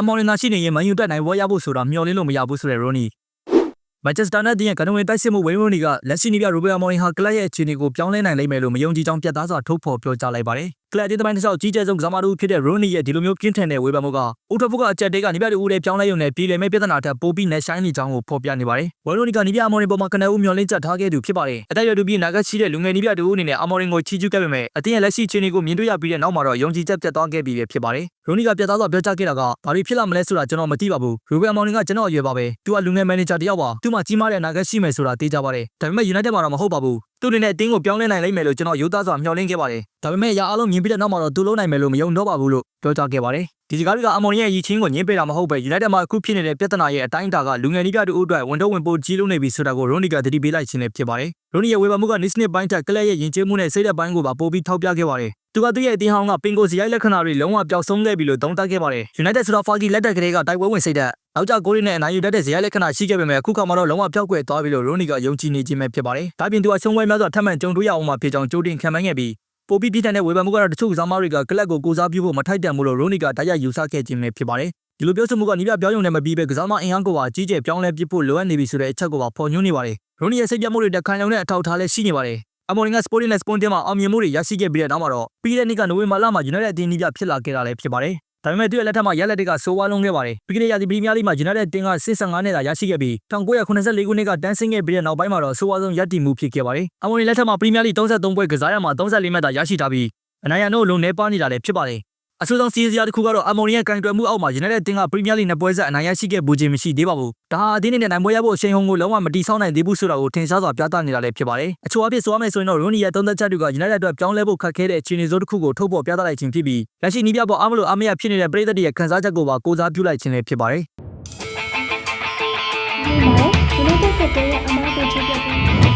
အမော်ရင်သာရှိနေရင်မန်ယူတက်နိုင်ဝေါ်ရဖို့ဆိုတာမျှော်လင့်လို့မရဘူးဆိုတဲ့ရိုနီမန်ချက်စတာနဲ့တင်းရဲ့ကနဝင်တိုက်စစ်မှုဝိန်းရိုနီကလက်ရှိနေပြရိုဘယ်အမော်ရင်ဟာကလပ်ရဲ့အခြေအနေကိုပြောင်းလဲနိုင်လိမ့်မယ်လို့မယုံကြည်ကြောင်းပြတ်သားစွာထုတ်ဖော်ပြောကြားလိုက်ပါတယ် ကလပ်တင်းတိုင်းတစ်လျှောက်ကြီးကျယ်ဆုံးကစားမတူဖြစ်တဲ့ရိုနီရဲ့ဒီလိုမျိုးပြင်းထန်တဲ့ဝေဖန်မှုကအိုထဖုကအကြက်တေးကနေပြတူဦးတဲ့ပြောင်းလဲရုံနဲ့ပြည်လည်မဲ့ပြဿနာထက်ပိုပြီးနဲ့ဆိုင်နေကြောင်းကိုဖော်ပြနေပါတယ်ဝိန်းရိုနီကနီပြအမော်ရင်ပေါ်မှာကနဦးမျှော်လင့်ချက်ထားခဲ့သူဖြစ်ပါတယ်အတက်ရတူပြီးနာဂတ်ရှိတဲ့လူငယ်နီပြတူဦးအနေနဲ့အမော်ရင်ကိုချီးကျူးခဲ့ပေမဲ့အတင်းရဲ့လက်ရှိအခြေအနေကိုမြင်တွေ့ရပြီးတဲ့နောက်မှာတော့ယုံကြည်ချက်ပြတ်သွားခဲ့ပြီပဲဖြစ်ပါတယ်ရိုနီကပြတ်သားစွာပြောကြားခဲ့တာကဘာလို့ဖြစ်လာမလဲဆိုတာကျွန်တော်မသိပါဘူးရိုဘယ်အမော်ရင်ကကျွန်တော်အရွယ်ပါပဲသူကလူငယ်မန်နေဂျာတယောက်ပါသူမှကြီးမားတဲ့နာဂတ်ရှိမယ်ဆိုတာသိကြပါတယ်ဒါပေမဲ့ United မှာတော့မဟုတ်ပါဘူး သူအနေနဲ့အတင်းကိုပြောင်းလဲနိုင်လိမ့်မယ်လို့ကျွန်တော်ယူသားစွာမျှော်လင့်ခဲ့ပါတယ်ဒါပေမဲ့ရာအားလုံးမြင်ပြီးတဲ့နောက်မှာတော့သူလုံးနိုင်မယ်လို့မယုံတော့ပါဘူးလို့ပြောကြားခဲ့ပါတယ် ဒီစကားတွေကအမော်ရင်ရဲ့ရည်ချင်းကိုညှင်းပေးတာမဟုတ်ပဲ United မှာအခုဖြစ်နေတဲ့ပြဿနာရဲ့အတိုင်းအတာကလူငယ်နည်းပြတူအတွက်ဝန်တော့ဝန်ပိုကြီးလုံးနေပြီဆိုတာကိုရိုနီကသတိပေးလိုက်ခြင်းလည်းဖြစ်ပါတယ်ရိုနီရဲ့ဝေဖန်မှုကနစ်စနစ်ပိုင်းထက်ကလပ်ရဲ့ယဉ်ကျေးမှုနဲ့စိတ်သက်ပိုင်းကိုပါပိုပြီးထောက်ပြခဲ့ပါတယ်သူကသူ့ရဲ့အတင်းဟောင်းကပင်ကိုစီရိုက်လက္ခဏာတွေလုံးဝပျောက်ဆုံးခဲ့ပြီလို့သုံးသပ်ခဲ့ပါတယ်။ United ဆိုတော့ Fagi လက်တက်ကလေးကတိုက်ပွဲဝင်စိတ်သက်နောက်ကျကိုရီနဲ့အနိုင်ယူတတ်တဲ့ဇရိုက်လက္ခဏာရှိခဲ့ပေမဲ့အခုခါမှာတော့လုံးဝပျောက်ကွယ်သွားပြီလို့ရိုနီကယုံကြည်နေခြင်းပဲဖြစ်ပါတယ်။ဒါပြင်သူကရှုံးပွဲများစွာထပ်မံကြုံတွေ့ရအောင်မှာဖြစ်ကြောင်းကြိုတင်ခံမှန်းခဲ့ပြီး ပိုပြီးပြည့်တဲ့ဝေဖန်မှုကတော့တချို့ကစားမတွေကကလပ်ကိုကိုစားပြုဖို့မထိုက်တန်ဘူးလို့ရိုနီကတိုက်ရိုက်ယူဆခဲ့ခြင်းပဲဖြစ်ပါတယ်။ဒီလိုပြောဆိုမှုကနီးပြပြောရုံနဲ့မပြီးပဲကစားမအင်အားကိုပါကြီးကျယ်ပြောင်းလဲပြဖို့လိုအပ်နေပြီဆိုတဲ့အချက်ကိုပါဖော်ညွှန်းနေပါတယ်။ရိုနီရဲ့စိတ်ပြတ်မှုတွေတက်ခံရုံနဲ့အထောက်အထားလည်းရှိနေပါတယ်။အမော်ရင်က Sporting နဲ့ Sporting မှာအောင်မြင်မှုတွေရရှိခဲ့ပြီးတဲ့နောက်မှာတော့ပြီးတဲ့နှစ်ကနိုဝင်ဘာလမှာ United အသင်းနီးပြဖြစ်လာခဲ့တာလည်းဖြစ်ပါတယ်။ ဒါပေမဲ့သူ့ရဲ့လက်ထက်မှာရက်လက်တွေကဆိုးဝါးလုံးခဲ့ပါတယ်။ပြီးခဲ့တဲ့ရာသီပရီးမီးယားလိမှာ United တင်က65နဲ့သာရရှိခဲ့ပြီး1984ခုနှစ်ကတန်းဆင်းခဲ့ပြီးတဲ့နောက်ပိုင်းမှာတော့ဆိုးဝါးဆုံးရပ်တည်မှုဖြစ်ခဲ့ပါတယ်။အမော်ရင်လက်ထက်မှာပရီးမီးယားလိ33ပွဲကစားရမှာ34မှတ်သာရရှိထားပြီးအနိုင်ရနို့လုံးနေပါနေတာလည်းဖြစ်ပါတယ်။ အဆိုးဆုံးစီးစရာတစ်ခုကတော့အမော်ရီရဲ့ကန်တွယ်မှုအောက်မှာ United တင်ကပရီးမီးယားလိနှစ်ပွဲဆက်အနိုင်ရရှိခဲ့ပူခြင်းမရှိသေးပါဘူး။ဒါဟာအသင်းနဲ့နိုင်ပွဲရဖို့အချိန်ဟုန်ကိုလုံးဝမတီးဆောင်းနိုင်သေးဘူးဆိုတာကိုထင်ရှားစွာပြသနေတာလည်းဖြစ်ပါတယ်။အချို့အဖြစ်ဆိုရမယ်ဆိုရင်တော့ Rooney ရဲ့သုံးသက်ချက်တွေက United အတွက်ပြောင်းလဲဖို့ခက်ခဲတဲ့အခြေအနေစိုးတစ်ခုကိုထုတ်ဖော်ပြသလိုက်ခြင်းဖြစ်ပြီးလက်ရှိနီးပြပေါ်အားမလို့အားမရဖြစ်နေတဲ့ပြည်သက်တွေရဲ့ခံစားချက်ကိုပါကိုးစားပြုလိုက်ခြင်းလည်းဖြစ်ပါတယ်ဒီမှာ United ကတည်းကအမားကိုချပြပေး